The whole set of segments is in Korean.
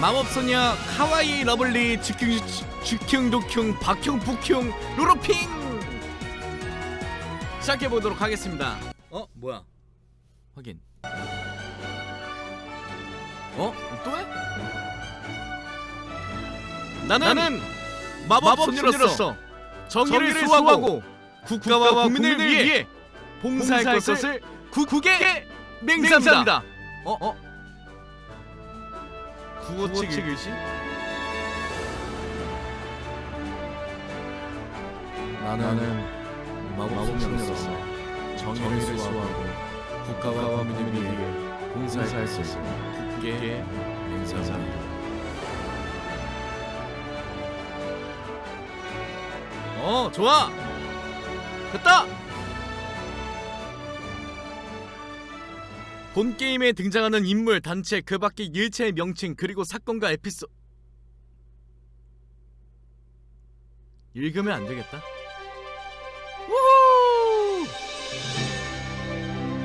마법소녀 카와이 러블리 즈킹 즈킹 도킹 박형 북형 루로핑 시작해 보도록 하겠습니다. 어 뭐야? 확인. 어? 또 해? 나는, 나는 마법소녀로서 정의를, 정의를 수호하고 국가와, 국가와 국민을, 국민을 위해 봉사할 봉사할 것을 맹세합니다. 맹세합니다. 어? 어? 구호칙 구호칙 일시? 나는 마법 소녀로서 정의를 수호하고 국가와 국민을 위해 봉사할 것을 국게 맹세합니다. 어 좋아 됐다 본 게임에 등장하는 인물 단체 그 밖의 일체의 명칭 그리고 사건과 에피소 읽으면 안 되겠다. 우후!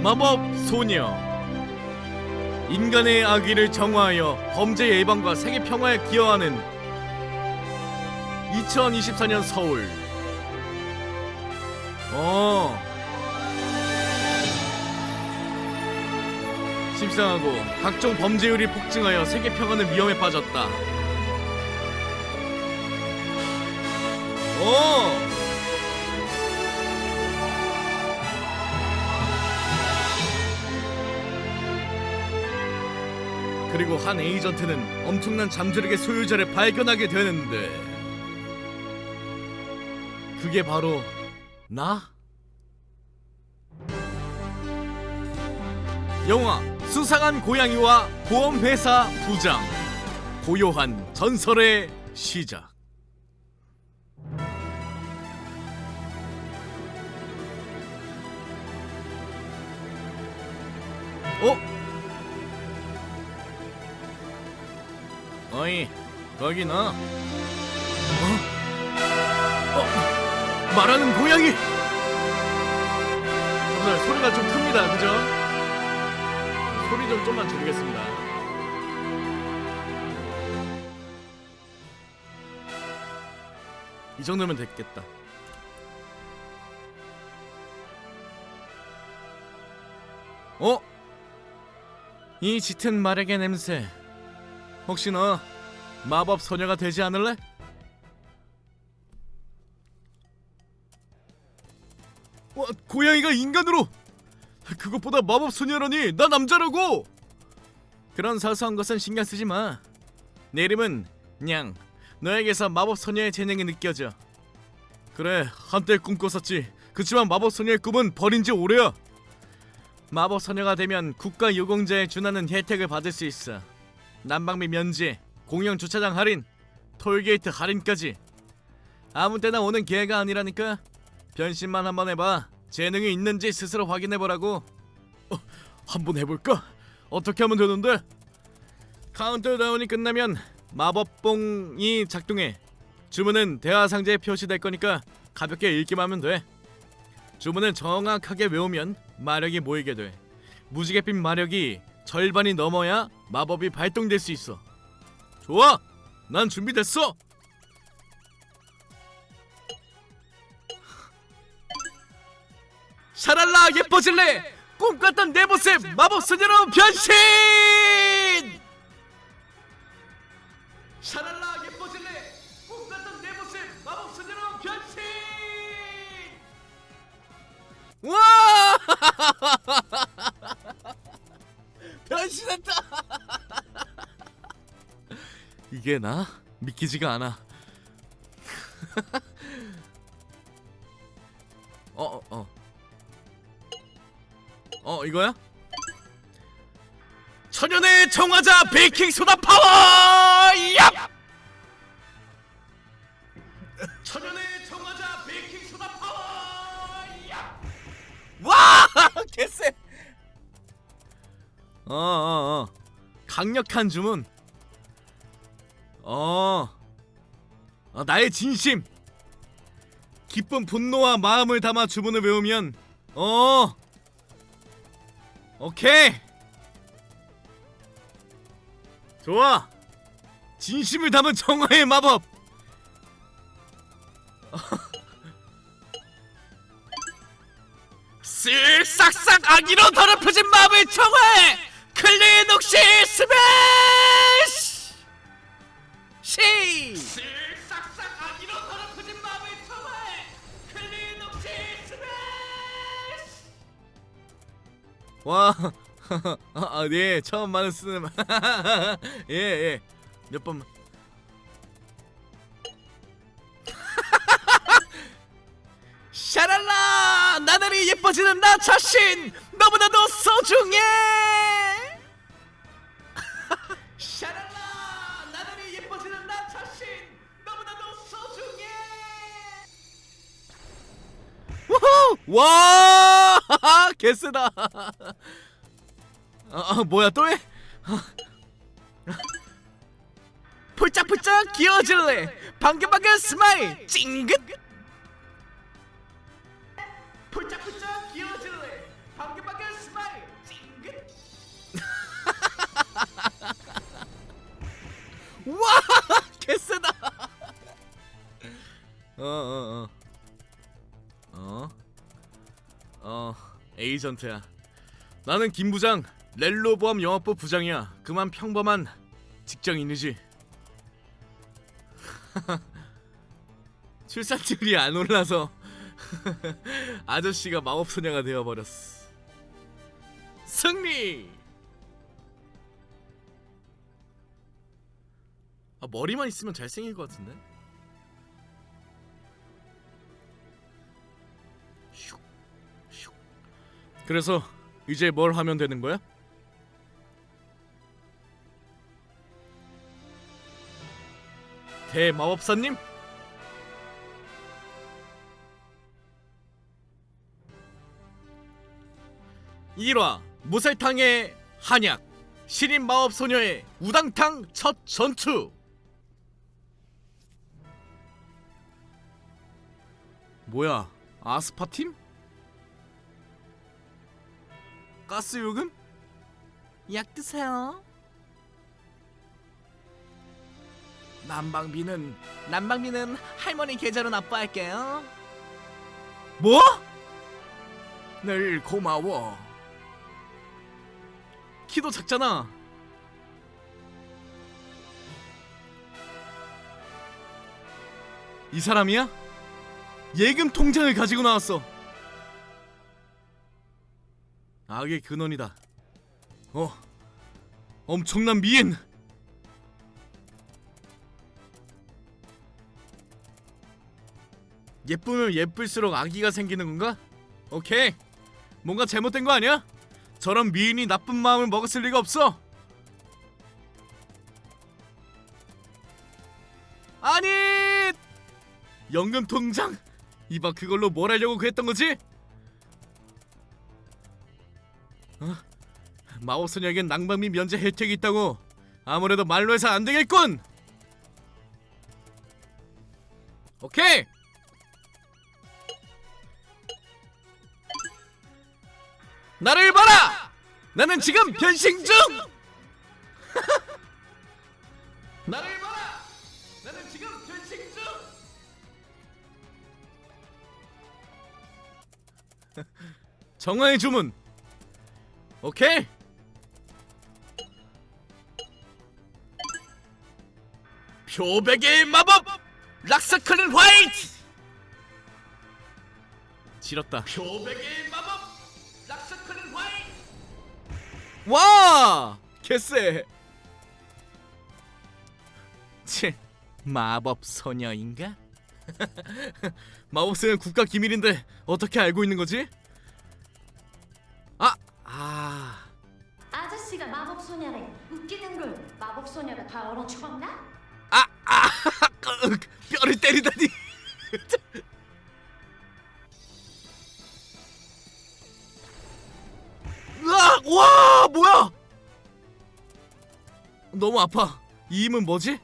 마법 소녀. 인간의 악의를 정화하여 범죄 예방과 세계 평화에 기여하는 2024년 서울. 어 십상하고 각종 범죄율이 폭증하여 세계 평화는 위험에 빠졌다. 오! 그리고 한 에이전트는 엄청난 잠재력의 소유자를 발견하게 되는데 그게 바로 나? 영화 수상한 고양이와 보험회사 부장 고요한 전설의 시작 어? 어이 거기 너 어? 어? 말하는 고양이 잠시만 소리가 좀 큽니다 그죠? 좀 좀만 줄이겠습니다. 이 정도면 됐겠다. 어? 이 짙은 마력의 냄새. 혹시 너 마법 소녀가 되지 않을래? 와, 고양이가 인간으로 그것보다 마법 소녀라니 나 남자라고! 그런 사소한 것은 신경 쓰지 마내 이름은 냥. 너에게서 마법 소녀의 재능이 느껴져. 그래 한때 꿈꿨었지. 그치만 마법 소녀의 꿈은 버린 지 오래야. 마법 소녀가 되면 국가 유공자에 준하는 혜택을 받을 수 있어. 난방비 면제 공영 주차장 할인 톨게이트 할인까지. 아무 때나 오는 기회가 아니라니까. 변신만 한번 해봐 재능이 있는지 스스로 확인해보라고 어, 한번 해볼까? 어떻게 하면 되는데? 카운트다운이 끝나면 마법봉이 작동해 주문은 대화 상자에 표시될 거니까 가볍게 읽기만 하면 돼 주문을 정확하게 외우면 마력이 모이게 돼 무지갯빛 마력이 절반이 넘어야 마법이 발동될 수 있어 좋아! 난 준비됐어! 샤랄라 예뻐질래? 꿈꿨던 내 모습 마법 소녀로 변신! 샤랄라 예뻐질래? 꿈꿨던 내 모습 마법 소녀로 변신! 와! 변신했다! 이게 나? 믿기지가 않아 이거야? 천연의 정화자 베이킹 소다 파워! 야! 천연의 정화자 베이킹 소다 파워! 야! 와! 개쎄! 어 어어 어, 어. 강력한 주문 어. 어 나의 진심 기쁜 분노와 마음을 담아 주문을 외우면 어 오케이 좋아 진심을 담은 정화의 마법. 쓱싹싹 아기로 더럽혀진 마법의 정화. 클리녹시 스매시. 시. 와, 아, 아, 네, 처음 많은 쓰는 예, 예, 몇 번만. 샤랄라, 나날이 예뻐지는 나 자신 너무나도 소중해. 샤랄라, 나날이 예뻐지는 나 자신 너무나도 소중해. 우후! 와! 개쓰다. 아, 아 뭐야 또 해? 폴짝폴짝 귀여워질래. 방긋방긋 스마일 찡긋. 폴짝폴짝 귀여워질래. 방긋방긋 스마일 찡긋. 와! 개쓰다. 어어 어. 어? 어, 에이전트야. 나는 김 부장, 렐로보험 영업부 부장이야. 그만 평범한 직장인이지. 출산율이 안 올라서 아저씨가 마법소녀가 되어버렸어. 승리! 아, 머리만 있으면 잘생길 것 같은데? 그래서 이제 뭘 하면 되는 거야? 대마법사님? 일화 무설탕의 한약 신인 마법 소녀의 우당탕 첫 전투 뭐야 아스파 팀? 가스 요금? 약 드세요. 난방비는 난방비는 할머니 계좌로 납부할게요. 뭐? 늘 고마워. 키도 작잖아. 이 사람이야? 예금 통장을 가지고 나왔어. 악의 근원이다. 어, 엄청난 미인. 예쁘면 예쁠수록 아기가 생기는 건가? 오케이. 뭔가 잘못된 거 아니야? 저런 미인이 나쁜 마음을 먹었을 리가 없어. 아니! 연금 통장. 이봐 그걸로 뭘 하려고 그랬던 거지? 어? 마법소녀에겐 낭방비 면제 혜택이 있다고 아무래도 말로 해서 안 되겠군. 오케이. 나를 봐라. 나는 지금 변신 중. 나를 봐라. 나는 지금 변신 중. 정화의 주문. 오케이. 표백의 마법 락사클린 화이트. 지렸다. 표백의 마법 락사클린 화이트. 와! 개쎄. 치, 마법 소녀인가? 마법 소녀 국가 기밀인데 어떻게 알고 있는 거지? 마법소녀래 웃기는 걸 마법소녀가 다 얼어 죽었나? 아, 아, 그, 뼈를 때리다니. 으악, 와, 뭐야? 너무 아파. 이 힘은 뭐지?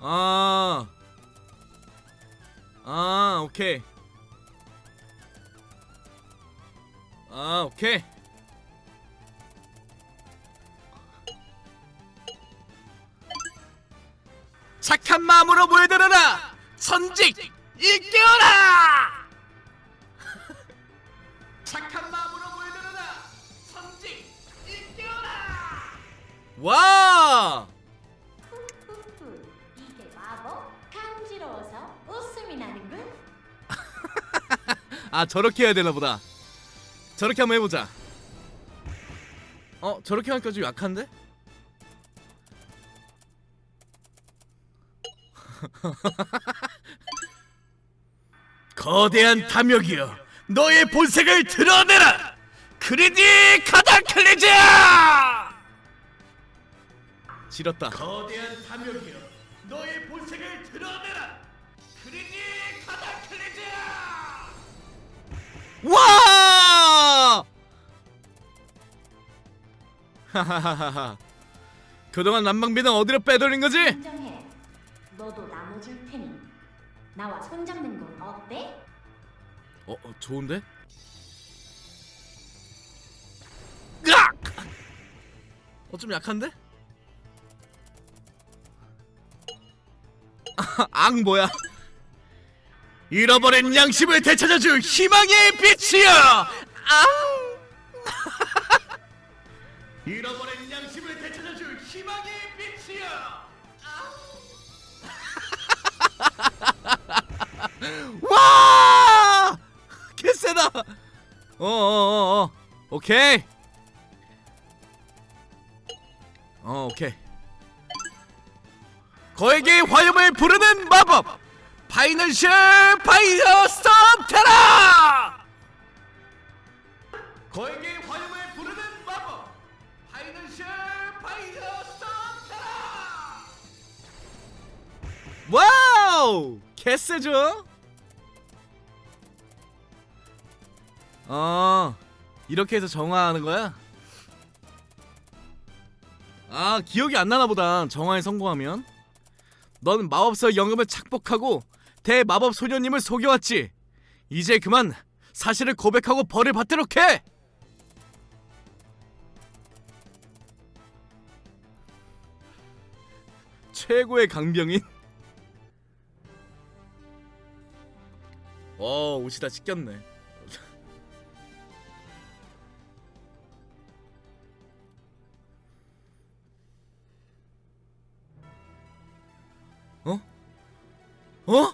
아, 아, 오케이. 아, 오케이. 착한 마음으로 모여들어라 선직 일깨워라 착한 마음으로 모여들어라 선직 일깨워라 와 푸푸푸. 이게 마법? 간지러워서 웃음이 나는군. 아 저렇게 해야 되나 보다 저렇게 한번 해보자 어 저렇게 하니까 좀 약한데? 거대한 탐욕이여 너의 본색을 드러내라 크리디 카다클리즈 지렸다 거대한 탐욕이여 너의 본색을 드러내라 크리디 카다클리즈 와! 하하하하. 그동안 난방비는 어디로 빼돌린 거지? 나와 손잡는 건 어때? 어, 어 좋은데? 으악! 어, 좀 약한데? 아, 악 뭐야? 잃어버린 양심을 되찾아줄 희망의 빛이여! 앙! 와! 개세다. 어어 어 어, 오케이. 어 오케이. 거에게 화염을 부르는 마법. 파이널셜 파이어 썸테라. 거에게 화염을 부르는 마법. 파이널셜 파이어 썸테라. 와우! 개쎄죠? 어 이렇게 해서 정화하는 거야? 아 기억이 안 나나 보다 정화에 성공하면. 넌 마법사 영음을 착복하고 대마법 소녀님을 속여왔지. 이제 그만 사실을 고백하고 벌을 받도록 해! 최고의 강병인. 어 옷이 다 찢겼네 어?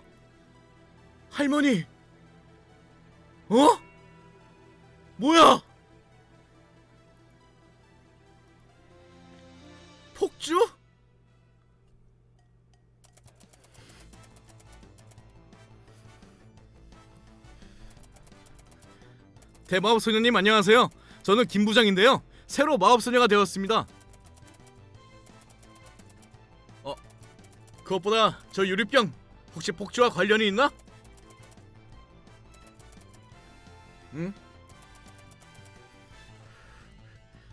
할머니 어? 뭐야 폭주? 대마법 소녀님 안녕하세요. 저는 김 부장인데요. 새로 마법 소녀가 되었습니다. 어, 그것보다 저 유리병 혹시 폭주와 관련이 있나? 응?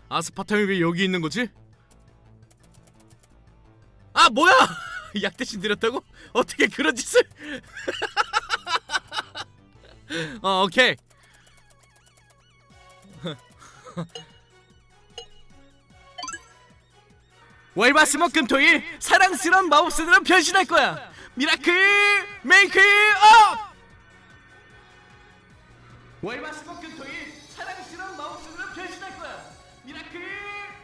아스파탐이 왜 여기 있는 거지? 아 뭐야? 약 대신 드렸다고? 어떻게 그런 짓을? 어 오케이. 월화수목 금토일 사랑스러운 마법사들은 변신할 거야 미라클 메이크 업! 월화수목 금토일 사랑스러운 마법사들은 변신할 거야. 미라클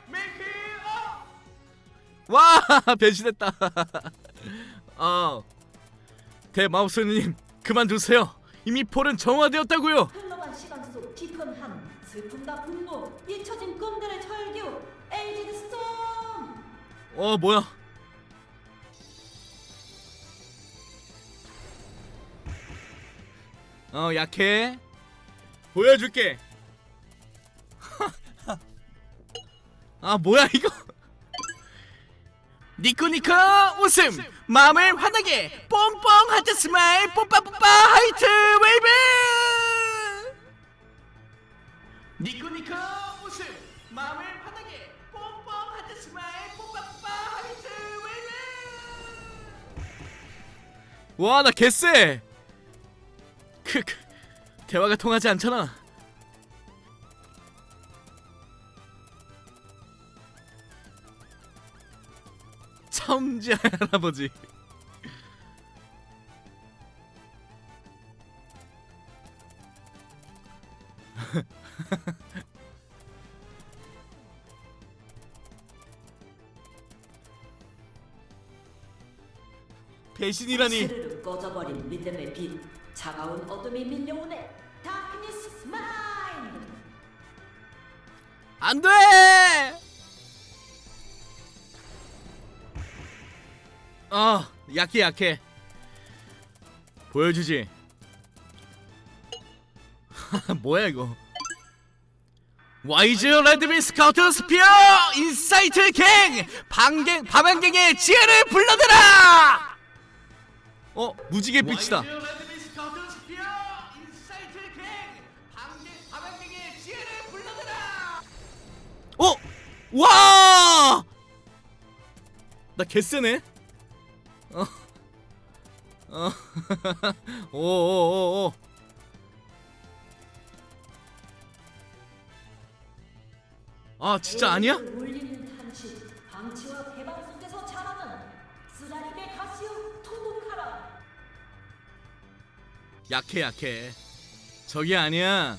메이크 업 와 변신했다. 어 대마법사님 그만두세요. 이미 폴은 정화되었다고요. 흘러간 시간 속 깊은 함, 슬픔과 분노, 잊혀진 꿈들의 절규, 에이지드 스톰. 어 뭐야 어 약해. 보여줄게. 아 뭐야 이거? 니코니코 웃음. 마음을 환하게 뽕뽕 하트 스마일 뽀빠뽀빠 하이트 웨이브! 니코니코 웃음. 마음을 환하게 뽕뽕 하트 스마일 뽀빠뽀빠 하이트 웨이브! 와나 개쎄 크 대화가 통하지 않잖아. 차음지 할아버지. 배신이라니. 꺼져버린 믿음의 빛. 차가운 어둠이 밀려오네 다크니스 마인드 안 돼! 아, 약해 약해. 보여주지. 뭐야 이거? 와이즈 레드빈 스카우트 스피어 인사이트 갱 방갱 밤안갱의 지혜를 불러들아! 어 무지개 빛이다. 와! 나 개쎄네. 어. 어. 오오오오. 아 진짜 아니야? 약해 약해. 저게 아니야.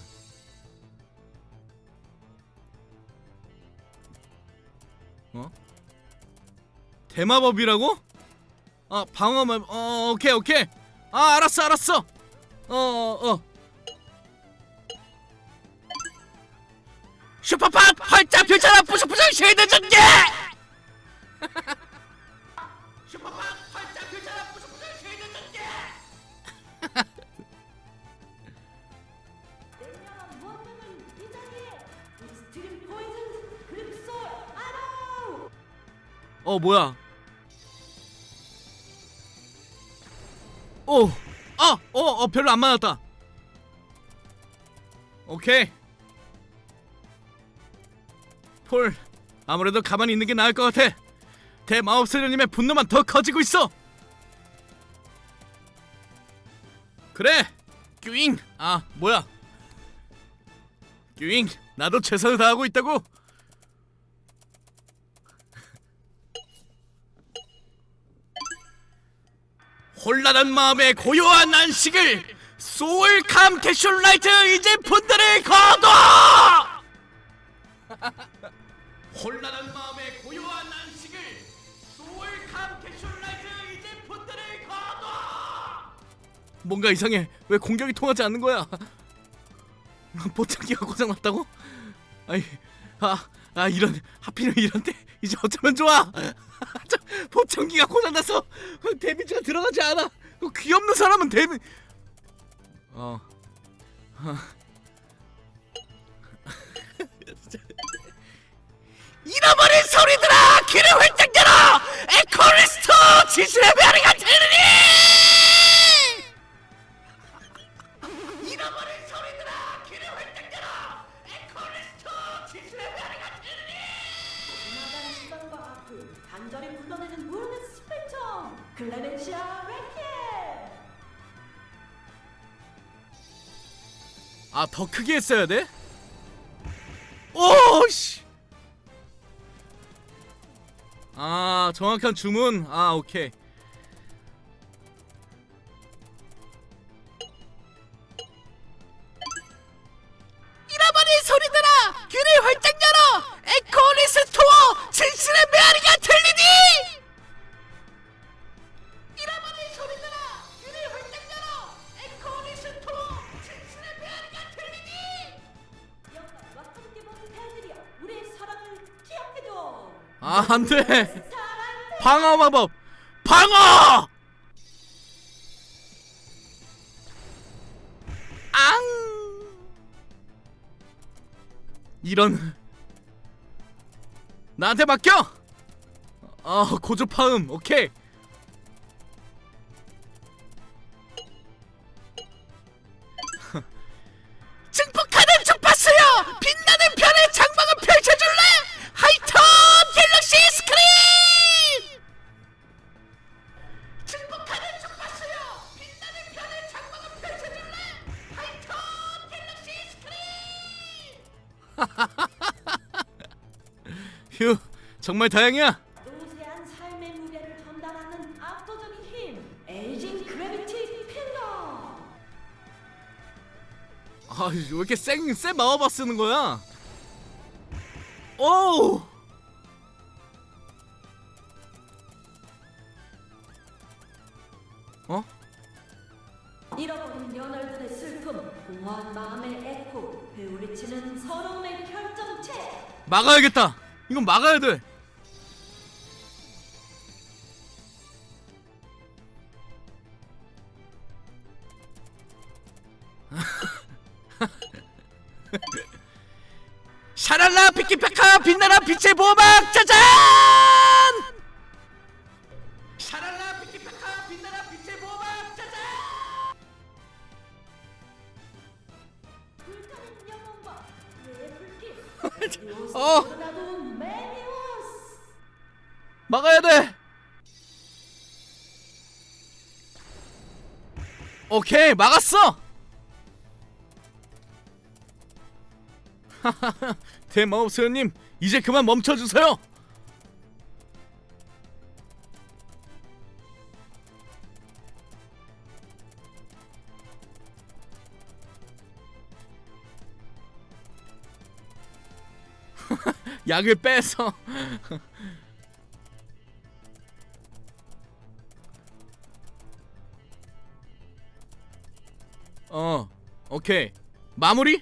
대마법이라고? 아 방어만 어 오케이 오케이. 아 알았어 알았어. 어 어. 슈퍼팟 활짝 펼쳐라 부셔부셔 쉐이드 전개. 슈퍼팟 활짝 펼쳐라 부셔부셔 쉐이드 전개. 어 뭐야? 어, 어 별로 안 맞았다. 오케이. 폴, 아무래도 가만히 있는 게 나을 것 같아. 대마법소녀님의 분노만 더 커지고 있어. 그래, 뀨잉. 아, 뭐야? 뀨잉, 나도 최선을 다하고 있다고. 혼란한 마음에 고요한 안식을 소울 캄 캐슐 라이트 이제 분들을 거둬! 혼란한 마음에 고요한 안식을 소울 캄 캐슐 라이트 이제 분들을 거둬! 뭔가 이상해. 왜 공격이 통하지 않는 거야? 보청기가 고장났다고? 아이, 아, 아 이런 하필이면 이런 때 이제 어쩌면 좋아? 저 보청기가 고장나서 데미지가 들어가지 않아. 그 귀없는 사람은 데미. 어. 잃어버린 소리들아 귀를 활짝 열어 에코리스트 지수의 별이가 들리니 아 더 크게 했어야 돼? 오 씨. 아 정확한 주문? 아 오케이 아 안돼. 방어 마법. 방어! 앙! 이런. 나한테 맡겨! 아 고조파음. 오케이 정말 다행이야 노세한 삶의 무게를 전달하는 압도적인 힘 에이징 그래비티 필러 아, 왜 이렇게 센, 센 마법아 쓰는 거야? 오! 아, 어? 잃어버린 연월들의 슬픔, 공허한 마음의 에코, 배우리치는 서러움의 결정체. 막아야겠다. 이건 막아야 돼. 샤랄라 피키페카 빛나라 빛의 보막 짜잔! 샤랄라 피키페카 빛나라 빛의 보막 짜잔! 어. 막아야 돼. 오케이 막았어. 대마법사님 이제 그만 멈춰 주세요. 약을 빼서. 어 오케이. 마무리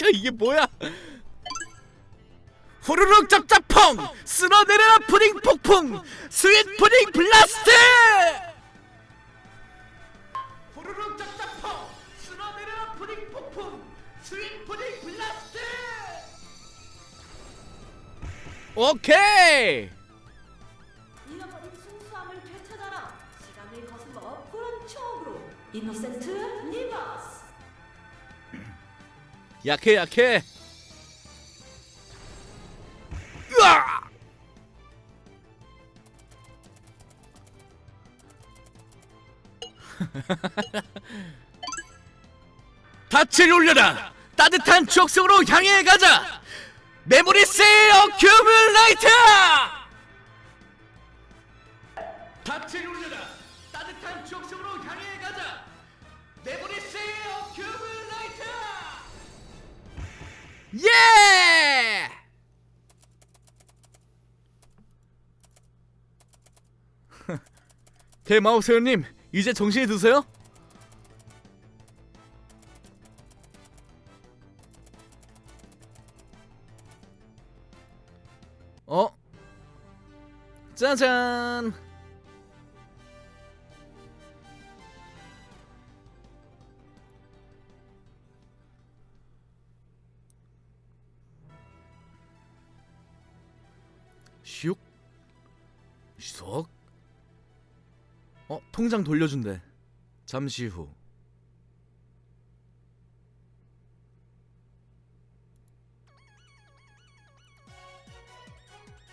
저 이게 뭐야? 후루룩 짭짭펑 쓸어내려라 푸딩 폭풍 스윗 푸딩 블라스트! 후루룩 짭짭펑 쓸어내려라 푸딩 폭풍 스윗 푸딩 블라스트! 오케이! 잃어버린 순수함을 되찾아라. 시간을 거슬러 푸른 추억으로. 이노센트 약해 약해. 으아! 닻을 올려라. 따뜻한 추억 속으로 향해 가자. 메모리스 어큐뮬레이터 예! 대마우세요님 이제 정신이 드세요? 어? 짜잔! 어? 통장 돌려준대 잠시 후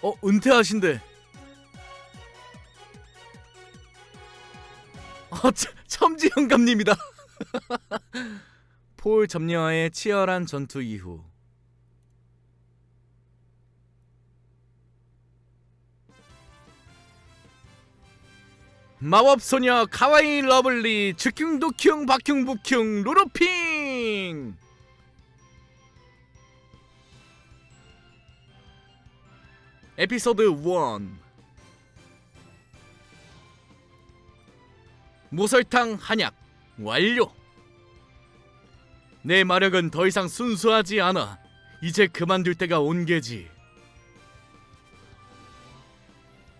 어? 은퇴하신대 어, 참- 첨지 영감님이다 폴 점령와의 치열한 전투 이후 마법소녀 카와이 러블리 즉흥도킹 박흉북흉 루루핑! 에피소드 1 무설탕 한약 완료. 내 마력은 더 이상 순수하지 않아. 이제 그만둘 때가 온 게지.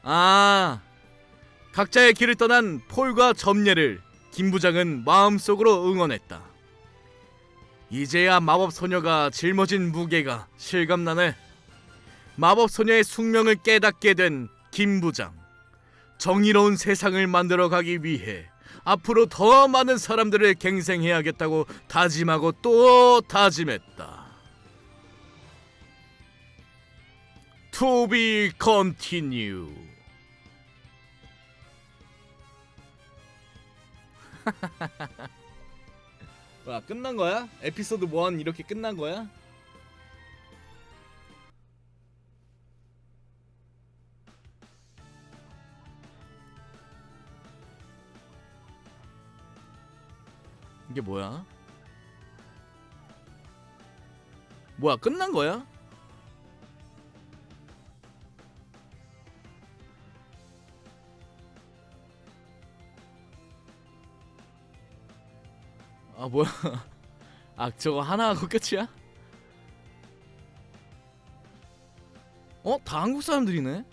아 각자의 길을 떠난 폴과 점례를 김 부장은 마음속으로 응원했다. 이제야 마법 소녀가 짊어진 무게가 실감나네. 마법 소녀의 숙명을 깨닫게 된 김 부장. 정의로운 세상을 만들어 가기 위해 앞으로 더 많은 사람들을 갱생해야겠다고 다짐하고 또 다짐했다. To be 와 끝난 거야? 에피소드 1 이렇게 끝난 거야? 이게 뭐야? 뭐야 끝난 거야? 아 뭐야? 아 저거 하나 하고 끝이야? 어? 다 한국 사람들이네?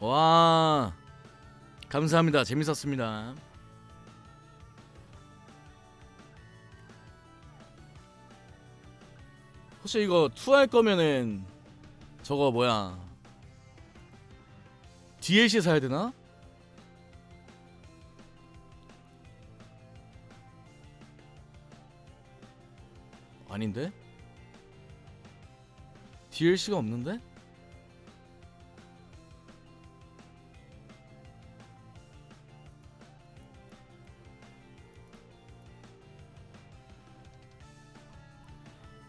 와 감사합니다 재밌었습니다 혹시 이거 투할 거면은 저거 뭐야 DLC 사야 되나? 아닌데? DLC가 없는데?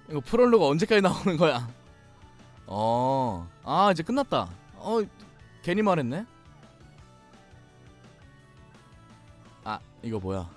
이거 프롤로그 언제까지 나오는 거야? 어, 아 이제 끝났다. 어, 괜히 말했네. 아, 이거 뭐야?